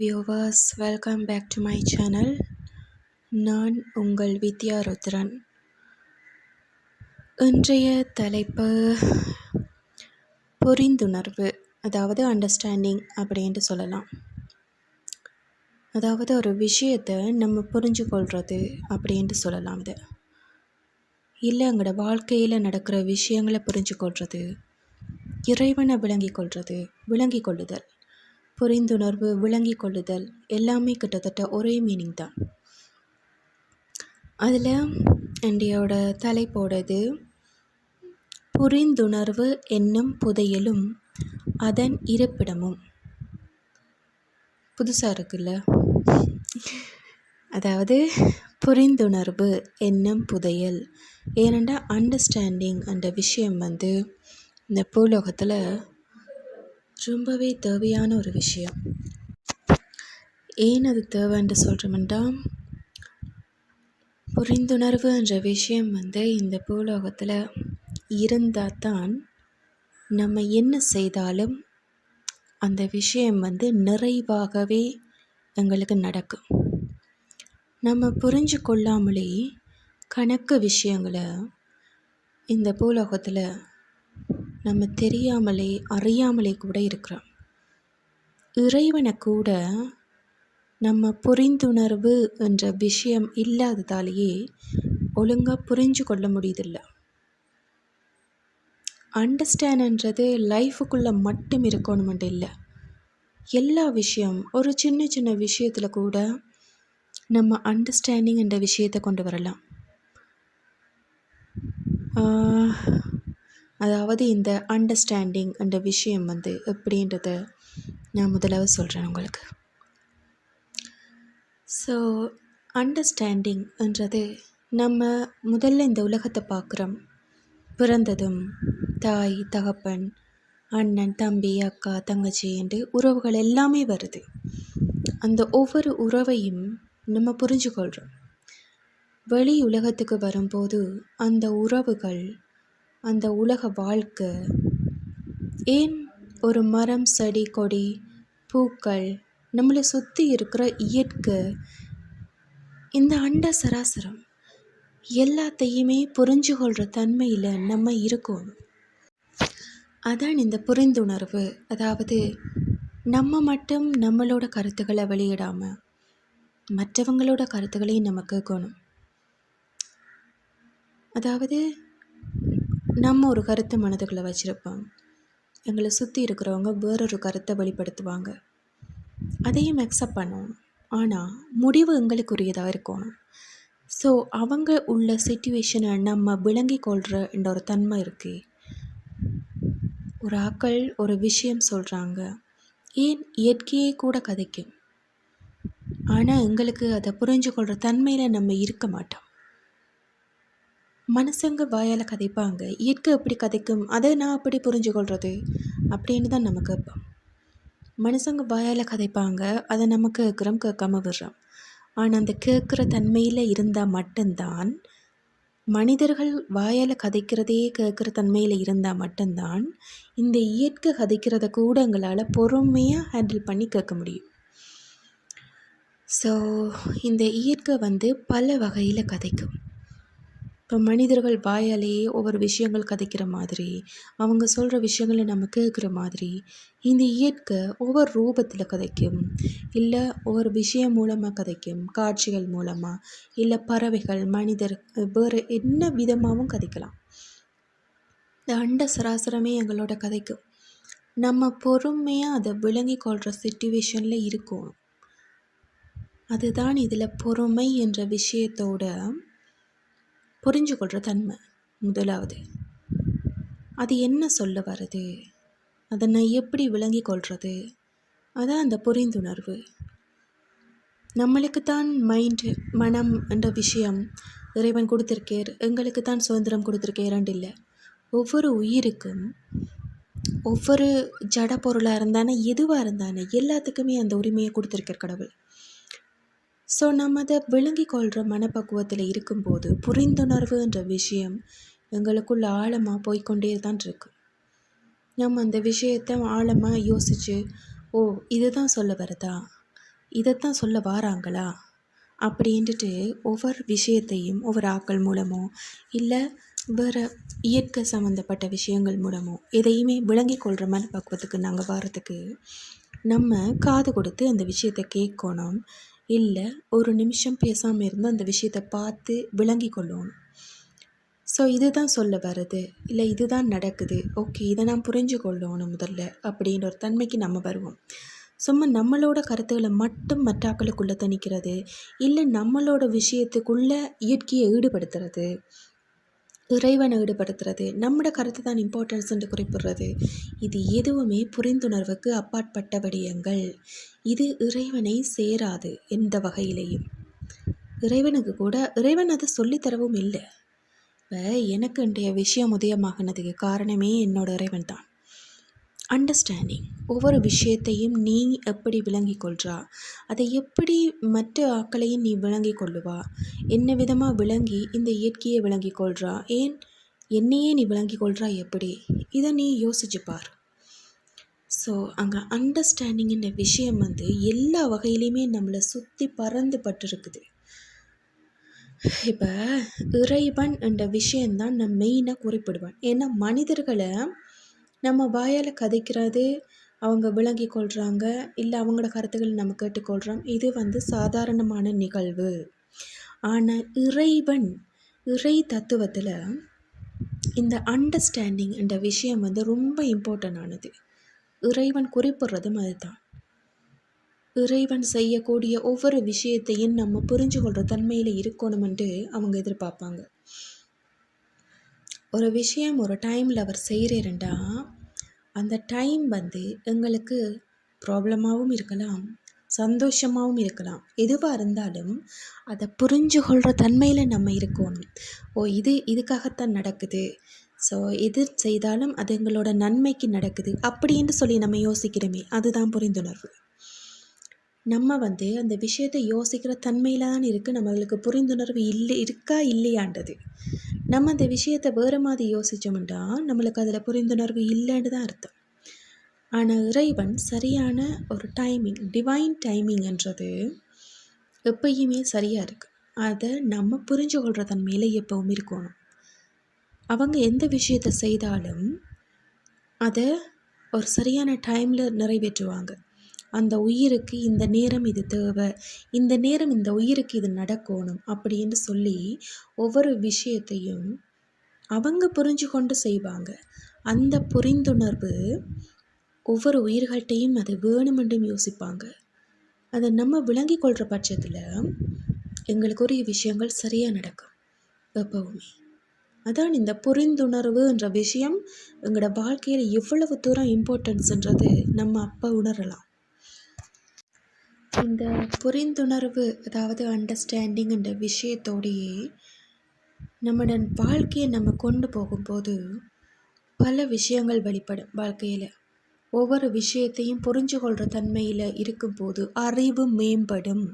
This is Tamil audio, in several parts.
Viewers welcome back to my channel நான் உங்கள் வித்யா ருத்ரன் இன்றைய தலைப்பு புரிந்துணர்வு அதாவது அண்டர்ஸ்டாண்டிங் அப்படின்ட்டு சொல்லலாம். அதாவது ஒரு விஷயத்தை நம்ம புரிஞ்சு கொள்வது அப்படின்ட்டு சொல்லலாம் இது. இல்லை எங்களோட வாழ்க்கையில் நடக்கிற விஷயங்களை புரிஞ்சு கொள்வது இறைவனை விளங்கி கொள்வது விளங்கி கொள்ளுதல் புரிந்துணர்வு விளங்கி கொள்ளுதல் எல்லாமே கிட்டத்தட்ட ஒரே மீனிங் தான். அதில் என்னோட தலைப்போடது புரிந்துணர்வு என்னும் புதையலும் அதன் இருப்பிடமும். புதுசாக இருக்குல்ல? அதாவது புரிந்துணர்வு என்னும் புதையல். ஏனெண்டா அண்டர்ஸ்டாண்டிங் அந்த விஷயம் வந்து இந்த பூலோகத்தில் ரொம்பவே தேவையான ஒரு விஷயம். ஏன் அது தேவைன்னு சொல்கிறோம்டா புரிந்துணர்வு என்ற விஷயம் வந்து இந்த பூலோகத்தில் இருந்தால் தான் நம்ம என்ன செய்தாலும் அந்த விஷயம் வந்து நிறைவாகவே எங்களுக்கு நடக்கும். நம்ம புரிஞ்சு கொள்ளாமலே கணக்கு விஷயங்களை இந்த பூலோகத்தில் நம்ம தெரியாமலே அறியாமலே கூட இருக்கிறோம். இறைவனை கூட நம்ம புரிந்துணர்வு என்ற விஷயம் இல்லாததாலேயே ஒழுங்காக புரிஞ்சு கொள்ள முடியுதில்லை. அண்டர்ஸ்டாண்ட்ன்றது லைஃபுக்குள்ளே மட்டும் இருக்கணுமெண்டு இல்லை. எல்லா விஷயம் ஒரு சின்ன சின்ன விஷயத்தில் கூட நம்ம அண்டர்ஸ்டாண்டிங் என்ற விஷயத்தை கொண்டு வரலாம். அதாவது இந்த அண்டர்ஸ்டாண்டிங் என்ற விஷயம் வந்து எப்படின்றத நான் முதலாவது சொல்கிறேன் உங்களுக்கு. ஸோ அண்டர்ஸ்டாண்டிங்ன்றது நம்ம முதல்ல இந்த உலகத்தை பார்க்குறோம். பிறந்ததும் தாய் தகப்பன் அண்ணன் தம்பி அக்கா தங்கச்சி என்று உறவுகள் எல்லாமே வருது. அந்த ஒவ்வொரு உறவையும் நம்ம புரிஞ்சுக்கொள்கிறோம் வெளி உலகத்துக்கு வரும்போது அந்த உறவுகள் அந்த உலக வாழ்க்கை. ஏன் ஒரு மரம் செடி கொடி பூக்கள் நம்மளை சுற்றி இருக்கிற இயற்கை இந்த அண்ட சராசரம் எல்லாத்தையுமே புரிஞ்சு கொள்கிற தன்மையில் நம்ம இருக்கோம். அதான் இந்த புரிந்துணர்வு. அதாவது நம்ம மட்டும் நம்மளோட கருத்துக்களை வெளியிடாமல் மற்றவங்களோட கருத்துக்களையும் நம்ம கேட்கணும். அதாவது நம்ம ஒரு கருத்தை மனதுக்குள்ளே வச்சுருப்போம். எங்களை சுற்றி இருக்கிறவங்க வேறொரு கருத்தை வெளிப்படுத்துவாங்க. அதையும் அக்செப்ட் பண்ணணும் ஆனால் முடிவு எங்களுக்குரியதாக இருக்கணும். ஸோ அவங்க உள்ள சுச்சுவேஷனை நம்ம விளங்கி கொள்கிற என்ற ஒரு தன்மை இருக்குது ஒரு ஆக்கள் ஒரு விஷயம் சொல்கிறாங்க ஏன் இயற்கையே கூட கதைக்கும்? ஆனால் எங்களுக்கு அதை புரிஞ்சு கொள்கிற தன்மையில் நம்ம இருக்க மாட்டோம். மனுஷங்க வாயால் கதைப்பாங்க. இயற்கை எப்படி கதைக்கும்? அதை நான் அப்படி புரிஞ்சு கொள்வது அப்படின்னு தான் நம்ம கேட்போம். மனுஷங்க வாயால் கதைப்பாங்க. அதை நம்ம கேட்குறோம் கேட்காம விடுறோம். ஆனால் அந்த கேட்குற தன்மையில் இருந்தால் மட்டும்தான் மனிதர்கள் வாயால் கதைக்கிறதே கேட்குற தன்மையில் இருந்தால் மட்டும்தான் இந்த இயற்கை கதைக்கிறத கூட எங்களால் பொறுமையாக ஹேண்டில் பண்ணி கேட்க முடியும். ஸோ இந்த இயற்கை வந்து பல வகையில் கதைக்கும். இப்போ மனிதர்கள் வாயாலேயே ஒவ்வொரு விஷயங்கள் கதைக்கிற மாதிரி அவங்க சொல்கிற விஷயங்களை நம்ம கேட்குற மாதிரி இந்த இயற்கை ஒவ்வொரு ரூபத்தில் கதைக்கும். இல்லை ஒவ்வொரு விஷயம் மூலமாக கதைக்கும். காட்சிகள் மூலமாக இல்லை பறவைகள் மனிதர் வேறு என்ன விதமாகவும் கதைக்கலாம். இந்த அண்ட சராசரமே எங்களோட கதைக்கும். நம்ம பொறுமையாக அதை விளங்கி கொள்கிற சுச்சுவேஷனில் இருக்கும். அதுதான் இதில் பொறுமை என்ற விஷயத்தோட புரிஞ்சு கொள்கிற தன்மை முதலாவது. அது என்ன சொல்ல வருது? அதை நான் எப்படி விளங்கி கொள்வது அதான் அந்த புரிந்துணர்வு. நம்மளுக்கு தான் மைண்டு மனம் என்ற விஷயம் இறைவன் கொடுத்துருக்கேர் எங்களுக்கு தான் சுதந்திரம் கொடுத்துருக்கேரண்டு இல்லை. ஒவ்வொரு உயிருக்கும் ஒவ்வொரு ஜட பொருளாக இருந்தானே எதுவாக இருந்தானே எல்லாத்துக்குமே அந்த உரிமையை கொடுத்துருக்கார் கடவுள். ஸோ நம்ம அதை விளங்கி கொள்கிற மனப்பக்குவத்தில் இருக்கும்போது புரிந்துணர்வுன்ற விஷயம் எங்களுக்குள்ள ஆழமாக போய்கொண்டே தான் இருக்கு. நம்ம அந்த விஷயத்தை ஆழமாக யோசித்து ஓ இதுதான் சொல்ல வருதா? இதைத்தான் சொல்ல வாராங்களா? அப்படின்ட்டு ஒவ்வொரு விஷயத்தையும் ஒவ்வொரு ஆக்கள் மூலமோ இல்லை வேறு இயற்கை சம்மந்தப்பட்ட விஷயங்கள் மூலமோ எதையுமே விளங்கி கொள்கிற மனப்பக்குவத்துக்கு நாங்கள் வாரத்துக்கு நம்ம காது கொடுத்து அந்த விஷயத்தை கேட்கணும். இல்லை ஒரு நிமிஷம் பேசாமல் இருந்து அந்த விஷயத்தை பார்த்து விளங்கி கொள்ளணும் ஸோ இதுதான் சொல்ல வருது இல்லை இதுதான் நடக்குது. ஓகே இதை நான் புரிஞ்சு கொள்ளணும் முதல்ல அப்படின்ற ஒரு தன்மைக்கு நம்ம வருவோம். சும்மா நம்மளோட கருத்துக்களை மட்டும் மற்றாக்களுக்குள்ளே திணிக்கிறது இல்லை நம்மளோட விஷயத்துக்குள்ளே இயற்கையை ஈடுபடுத்துறது. இறைவனை ஈடுபடுத்துறது நம்மளோட கருத்து தான் இம்பார்ட்டன்ஸ் என்று குறிப்பிடுறது. இது எதுவுமே புரிந்துணர்வுக்கு அப்பாற்பட்ட விடயங்கள். இது இறைவனை சேராது எந்த வகையிலையும். இறைவனுக்கு கூட இறைவன் அதை சொல்லித்தரவும் இல்லை. இப்போ எனக்கு இன்றைய விஷயம் உதயமாகினதுக்கு காரணமே என்னோட இறைவன் தான். அண்டர்ஸ்டாண்டிங் ஒவ்வொரு விஷயத்தையும் நீ எப்படி விளங்கிக் கொள்றா? அதை எப்படி மற்ற ஆக்களையும் நீ விளங்கிக் கொள்ளுவா? என்ன விதமாக விளங்கி இந்த இயற்கையை விளங்கி கொள்றா? ஏன் என்னையே நீ விளங்கி கொள்றா எப்படி? இதை நீ யோசிச்சு பார். ஸோ அங்கே அண்டர்ஸ்டாண்டிங்கிற விஷயம் வந்து எல்லா வகையிலையுமே நம்மளை சுற்றி பறந்து பட்டிருக்குது. இப்போ இறைவன் என்ற விஷயந்தான் நான் மெயினாக குறிப்பிடுவேன். ஏன்னா மனிதர்களை நம்ம வாயால் கதைக்கிறது அவங்க விளங்கி கொள்கிறாங்க இல்லை அவங்களோட கருத்துக்கள் நம்ம கேட்டுக்கொள்கிறோம் இது வந்து சாதாரணமான நிகழ்வு. ஆனால் இறைவன் இறை தத்துவத்தில் இந்த அண்டர்ஸ்டாண்டிங் என்ற விஷயம் வந்து ரொம்ப இம்பார்ட்டண்டானது இறைவன் குறிப்பிடுறதும் அதுதான். இறைவன் செய்யக்கூடிய ஒவ்வொரு விஷயத்தையும் நம்ம புரிஞ்சு கொள்கிற தன்மையில் இருக்கணுமென்று அவங்க எதிர்பார்ப்பாங்க. ஒரு விஷயம் ஒரு டைமில் அவர் செய்கிறேன்டா அந்த டைம் வந்து எங்களுக்கு ப்ராப்ளமாகவும் இருக்கலாம் சந்தோஷமாகவும் இருக்கலாம். எதுவாக இருந்தாலும் அதை புரிஞ்சு கொள்கிற தன்மையில் நம்ம இருக்கணும் ஓ இது இதுக்காகத்தான் நடக்குது. ஸோ எது செய்தாலும் அது எங்களோட நன்மைக்கு நடக்குது. அப்படின்னு சொல்லி நம்ம யோசிக்கிறோமே அதுதான் புரிந்துணர்வு. நம்ம வந்து அந்த விஷயத்தை யோசிக்கிற தன்மையில் தான் இருக்குது நம்மளுக்கு புரிந்துணர்வு இல்லை இருக்கா இல்லையான்றது. நம்ம அந்த விஷயத்தை வேறு மாதிரி யோசித்தோம்னா நம்மளுக்கு அதில் புரிந்துணர்வு இல்லைன்னு தான் அர்த்தம். ஆனால் இறைவன் சரியான ஒரு டைமிங் டிவைன் டைமிங்ன்றது எப்பயுமே சரியாக இருக்குது அதை நம்ம புரிஞ்சு கொள்கிற தன்மையில் எப்பவும் இருக்கணும். அவங்க எந்த விஷயத்தை செய்தாலும் அதை ஒரு சரியான டைமில் நிறைவேற்றுவாங்க. அந்த உயிருக்கு இந்த நேரம் இது தேவை. இந்த நேரம் இந்த உயிருக்கு இது நடக்கணும் அப்படின்னு சொல்லி ஒவ்வொரு விஷயத்தையும் அவங்க புரிஞ்சு கொண்டு செய்வாங்க. அந்த புரிந்துணர்வு ஒவ்வொரு உயிர்கள்ட்டையும் அது வேணுமென்றும் யோசிப்பாங்க. அதை நம்ம விளங்கி கொள்கிற பட்சத்தில் எங்களுக்குரிய விஷயங்கள் சரியாக நடக்கும் எப்பவுமே. அதான் இந்த புரிந்துணர்வு என்ற விஷயம் எங்களோட வாழ்க்கையில் எவ்வளவு தூரம் இம்பார்ட்டன்ஸ்ன்றது நம்ம அப்போ உணரலாம். இந்த புரிந்துணர்வு அதாவது அண்டர்ஸ்டாண்டிங் விஷயத்தோடையே நம்மளோட வாழ்க்கையை நம்ம கொண்டு போகும்போது பல விஷயங்கள் வெளிப்படும் வாழ்க்கையில். ஒவ்வொரு விஷயத்தையும் புரிஞ்சு கொள்கிற தன்மையில் இருக்கும்போது அறிவு மேம்படும்.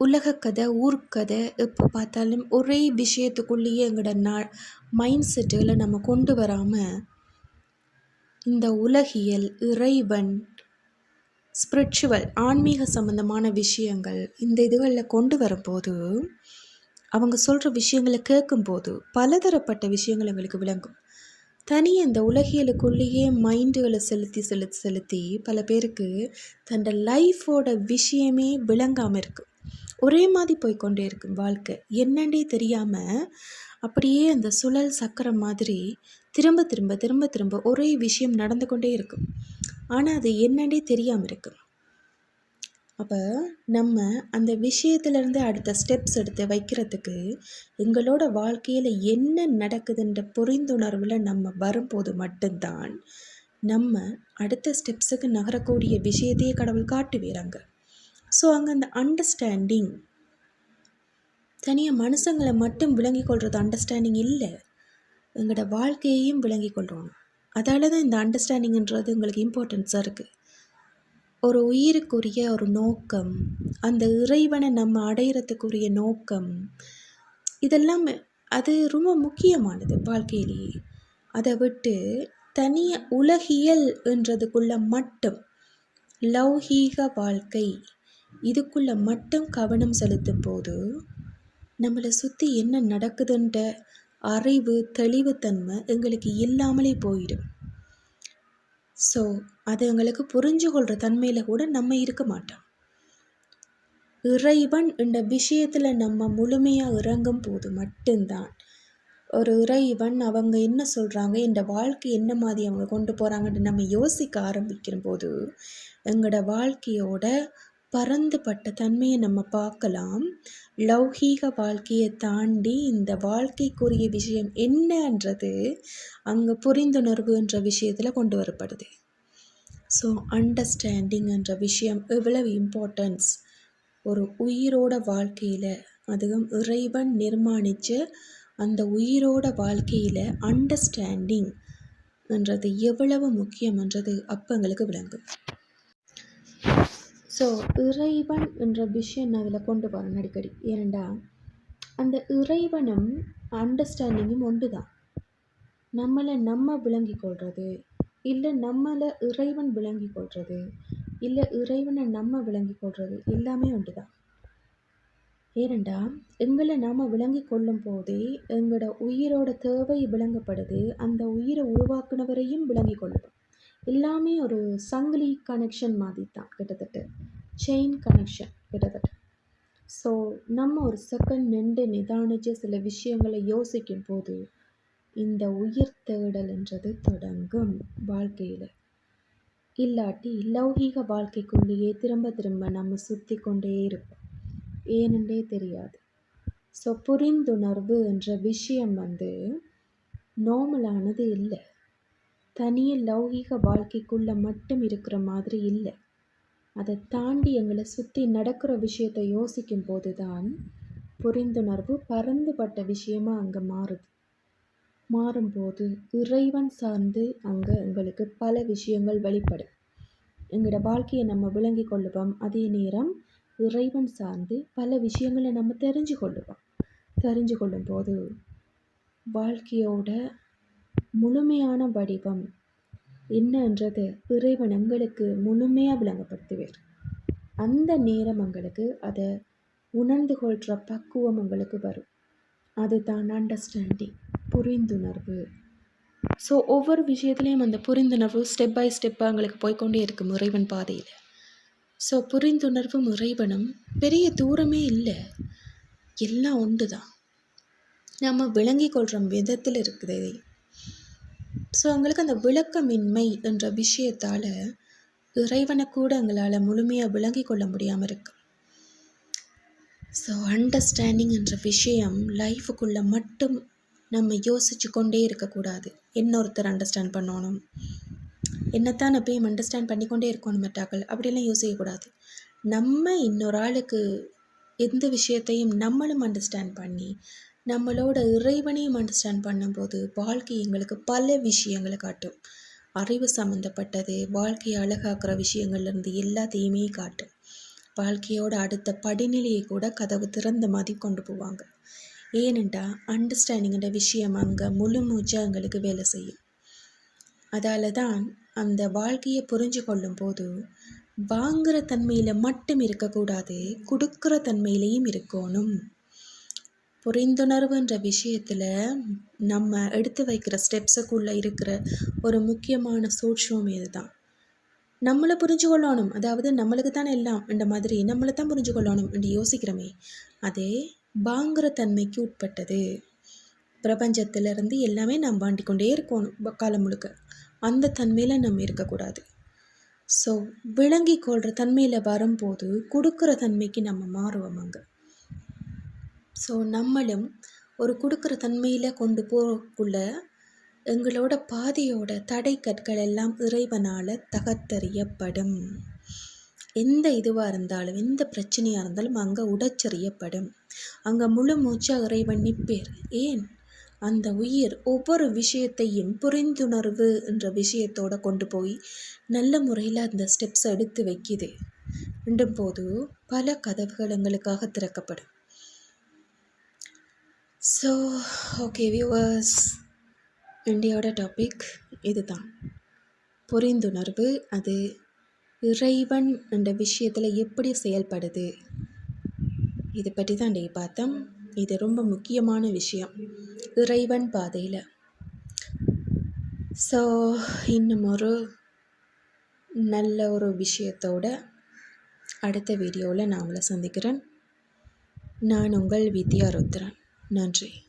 உலகக்கதை ஊர்க்கதை எப்போ பார்த்தாலும் ஒரே விஷயத்துக்குள்ளேயே எங்களோட நா மைண்ட் செட்டுகளை நம்ம கொண்டு வராமல் இந்த உலகியல் இறைவன் ஸ்பிரிச்சுவல் ஆன்மீக சம்மந்தமான விஷயங்கள் இந்த இதுகளில் கொண்டு வரும்போது அவங்க சொல்கிற விஷயங்களை கேட்கும்போது பலதரப்பட்ட விஷயங்கள் எங்களுக்கு விளங்கும். தனியாக இந்த உலகியலுக்குள்ளேயே மைண்டுகளை செலுத்தி செலுத்தி செலுத்தி பல பேருக்கு தன்னோட லைஃபோட விஷயமே விளங்காமல் இருக்குது ஒரே மாதிரி போய்கொண்டே இருக்கும் வாழ்க்கை. என்னன்னே தெரியாமல் அப்படியே அந்த சுழல் சக்கரம் மாதிரி திரும்ப திரும்ப திரும்ப திரும்ப ஒரே விஷயம் நடந்து கொண்டே இருக்கும். ஆனால் அது என்னன்னே தெரியாமல் இருக்கு. அப்போ நம்ம அந்த விஷயத்துலேருந்து அடுத்த ஸ்டெப்ஸ் எடுத்து வைக்கிறதுக்கு எங்களோட வாழ்க்கையில் என்ன நடக்குதுன்ற புரிந்துணர்வில் நம்ம வரும்போது மட்டும்தான் நம்ம அடுத்த ஸ்டெப்ஸுக்கு நகரக்கூடிய விஷயத்தையே கடவுள் காட்டுவீராங்க. ஸோ அங்கே அந்த அண்டர்ஸ்டாண்டிங் தனியாக மனுஷங்களை மட்டும் விளங்கி கொள்வது அண்டர்ஸ்டாண்டிங் இல்லை. எங்களோட வாழ்க்கையையும் விளங்கி கொள்கிறோம் அதால் தான் இந்த அண்டர்ஸ்டாண்டிங்ன்றது எங்களுக்கு இம்பார்ட்டன்ஸாக இருக்குது ஒரு உயிருக்குரிய ஒரு நோக்கம் அந்த இறைவனை நம்ம அடையிறதுக்குரிய நோக்கம் இதெல்லாம் அது ரொம்ப முக்கியமானது வாழ்க்கையிலேயே. அதை விட்டு தனிய உலகியல் என்றதுக்குள்ள மட்டும் லௌகீக வாழ்க்கை இதுக்குள்ள மட்டும் கவனம் செலுத்தும் போது நம்மளை சுற்றி என்ன நடக்குதுன்ற அறிவு தெளிவுத்தன்மை எங்களுக்கு இல்லாமலே போயிடும். ஸோ அது எங்களுக்கு புரிஞ்சு கொள்கிற தன்மையில் கூட நம்ம இருக்க மாட்டோம். இறைவன் இந்த விஷயத்தில் நம்ம முழுமையாக இறங்கும் போது மட்டும்தான் ஒரு இறைவன் அவங்க என்ன சொல்கிறாங்க இந்த வாழ்க்கை என்ன மாதிரி அவங்க கொண்டு போகிறாங்கன்னு நம்ம யோசிக்க ஆரம்பிக்கிற போது எங்களோட வாழ்க்கையோட பரந்துபட்ட தன்மையை நம்ம பார்க்கலாம். லௌகீக வாழ்க்கையை தாண்டி இந்த வாழ்க்கைக்குரிய விஷயம் என்னன்றது அங்கே புரிந்துணர்வு என்ற விஷயத்தில் கொண்டு வரப்படுது. ஸோ அண்டர்ஸ்டாண்டிங் என்ற விஷயம் எவ்வளவு இம்பார்ட்டன்ஸ் ஒரு உயிரோட வாழ்க்கையில் அதுவும் இறைவன் நிர்மாணித்து அந்த உயிரோட வாழ்க்கையில் அண்டர்ஸ்டாண்டிங் என்றது எவ்வளவு முக்கியம்ன்றது அப்போ எங்களுக்கு விளங்கும். ஸோ இறைவன் என்ற விஷயம் நான் அதில் கொண்டு வரேன் அடிக்கடி. ஏனெண்டா அந்த இறைவனும் அண்டர்ஸ்டாண்டிங்கும் ஒன்று தான் நம்மளை நம்ம விளங்கி கொள்வது இல்லை நம்மளை இறைவன் விளங்கி கொள்வது இல்லை இறைவனை நம்ம விளங்கி கொள்வது எல்லாமே ஒன்று தான் ஏனெண்டா எங்களை நாம் விளங்கி கொள்ளும் போதே எங்களோட உயிரோட தேவை விளங்கப்படுது அந்த உயிரை உருவாக்குனவரையும் விளங்கி கொள்ளுவோம் எல்லாமே ஒரு சங்கிலி கனெக்ஷன் மாதிரி தான் கிட்டத்தட்ட. செயின் கனெக்ஷன் கிட்டத்தட்ட. ஸோ நம்ம ஒரு செகண்ட் நின்று நிதானிச்சு சில விஷயங்களை யோசிக்கும் போது இந்த உயிர் தேடல்ன்றது தொடங்கும் வாழ்க்கையில். இல்லாட்டி லௌகீக வாழ்க்கைக்குள்ளேயே திரும்ப திரும்ப நம்ம சுற்றி கொண்டே இருப்போம். ஏனென்றே தெரியாது. ஸோ புரிந்துணர்வு என்ற விஷயம் வந்து நார்மலானது இல்லை. தனிய லௌகீக வாழ்க்கைக்குள்ளே மட்டும் இருக்கிற மாதிரி இல்லை. அதை தாண்டி எங்களை சுற்றி நடக்கிற விஷயத்தை யோசிக்கும் போது தான் புரிந்துணர்வு பறந்துபட்ட விஷயமாக அங்கே மாறுது. மாறும்போது இறைவன் சார்ந்து அங்கே எங்களுக்கு பல விஷயங்கள் வெளிப்படும். எங்களோட வாழ்க்கையை நம்ம விளங்கி கொள்ளுவோம். அதே நேரம் இறைவன் சார்ந்து பல விஷயங்களை நம்ம தெரிஞ்சு கொள்ளுவோம். தெரிஞ்சு கொள்ளும்போது வாழ்க்கையோட முழுமையான வடிவம் என்னன்றது இறைவன் எங்களுக்கு முழுமையாக விளங்கப்படுத்துவார். அந்த நேரம் எங்களுக்கு அதை உணர்ந்து கொள்கிற பக்குவம் எங்களுக்கு வரும். அதுதான் அண்டர்ஸ்டாண்டிங் புரிந்துணர்வு. ஸோ ஒவ்வொரு விஷயத்துலேயும் அந்த புரிந்துணர்வு ஸ்டெப் பை ஸ்டெப்பாக எங்களுக்கு போய்கொண்டே இருக்கும் இறைவன் பாதையில். ஸோ புரிந்துணர்வும் இறைவனும் பெரிய தூரமே இல்லை. எல்லாம் ஒன்று தான் நம்ம விளங்கி கொள்கிற விதத்தில் இருக்குது ஸோ அவங்களுக்கு அந்த விளக்கமின்மை என்ற விஷயத்தால் இறைவனை கூட எங்களால் முழுமையாக விளங்கி கொள்ள முடியாமல் இருக்கு. ஸோ அண்டர்ஸ்டாண்டிங் என்ற விஷயம் லைஃபுக்குள்ளே மட்டும் நம்ம யோசிச்சு கொண்டே இருக்கக்கூடாது இன்னொருத்தர் அண்டர்ஸ்டாண்ட் பண்ணணும். என்னத்தான் எப்பயும் அண்டர்ஸ்டாண்ட் பண்ணிக்கொண்டே இருக்கணும் மெட்டாக்கள் அப்படிலாம் யோசிக்கக்கூடாது நம்ம இன்னொரு ஆளுக்கு எந்த விஷயத்தையும் நம்மளும் அண்டர்ஸ்டாண்ட் பண்ணி நம்மளோட இறைவனையும் அண்டர்ஸ்டாண்ட் பண்ணும்போது வாழ்க்கை எங்களுக்கு பல விஷயங்களை காட்டும். அறிவு சம்மந்தப்பட்டது வாழ்க்கையை அழகாக்குற விஷயங்கள்லேருந்து எல்லாத்தையுமே காட்டும். வாழ்க்கையோட அடுத்த படிநிலையை கூட கதவு திறந்த மாதிரி கொண்டு போவாங்க. ஏனெண்டா அண்டர்ஸ்டாண்டிங்கிற விஷயம் அங்கே முழு மூச்சாக எங்களுக்கு வேலை செய்யும். அதால் தான் அந்த வாழ்க்கையை புரிஞ்சு கொள்ளும் போது வாங்குகிற தன்மையில் மட்டும் இருக்கக்கூடாது கொடுக்குற தன்மையிலையும் இருக்கணும். புரிந்துணர்வுன்ற விஷயத்தில் நம்ம எடுத்து வைக்கிற ஸ்டெப்ஸுக்குள்ளே இருக்கிற ஒரு முக்கியமான சூட்சம் இது தான் நம்மளை புரிஞ்சு கொள்ளணும் அதாவது நம்மளுக்கு தானே எல்லாம் இந்த மாதிரி நம்மளை தான் புரிஞ்சு கொள்ளணும் என்று யோசிக்கிறோமே. அதே வாங்குகிற தன்மைக்கு உட்பட்டது. பிரபஞ்சத்திலிருந்து எல்லாமே நாம் வாண்டி கொண்டே இருக்கணும் காலம் முழுக்க. அந்த தன்மையில் நம்ம இருக்கக்கூடாது. ஸோ விளங்கி கொள்கிற தன்மையில் வரும்போது கொடுக்குற தன்மைக்கு நம்ம மாறுவோம் அங்கே. ஸோ நம்மளும் ஒரு கொடுக்குற தன்மையில் கொண்டு போகக்குள்ள எங்களோட பாதையோட தடை கற்கள் எல்லாம் இறைவனால் தகத்தறியப்படும் எந்த இதுவாக இருந்தாலும் எந்த பிரச்சனையாக இருந்தாலும் அங்கே உடச்சறியப்படும். அங்கே முழு மூச்சாக இறைவன் நிற்பேர். ஏன்? அந்த உயிர் ஒவ்வொரு விஷயத்தையும் புரிந்துணர்வு என்ற விஷயத்தோடு கொண்டு போய் நல்ல முறையில் அந்த ஸ்டெப்ஸ் எடுத்து வைக்கிது. ரெண்டும் போது பல கதவுகள் எங்களுக்காக திறக்கப்படும். ஸோ ஓகே வியூவர்ஸ் இந்தியாவோட டாபிக் இதுதான். புரிந்துணர்வு அது இறைவன் என்ற விஷயத்தில் எப்படி செயல்படுது? இதை பற்றி தான் இன்றைக்கி பார்த்தோம். இது ரொம்ப முக்கியமான விஷயம். இறைவன் பாதையில். ஸோ இன்னும் ஒரு நல்ல ஒரு விஷயத்தோட அடுத்த வீடியோவில் நான் உங்களை சந்திக்கிறேன். நான் உங்கள் வித்யா ருத்ரன் நன்றி.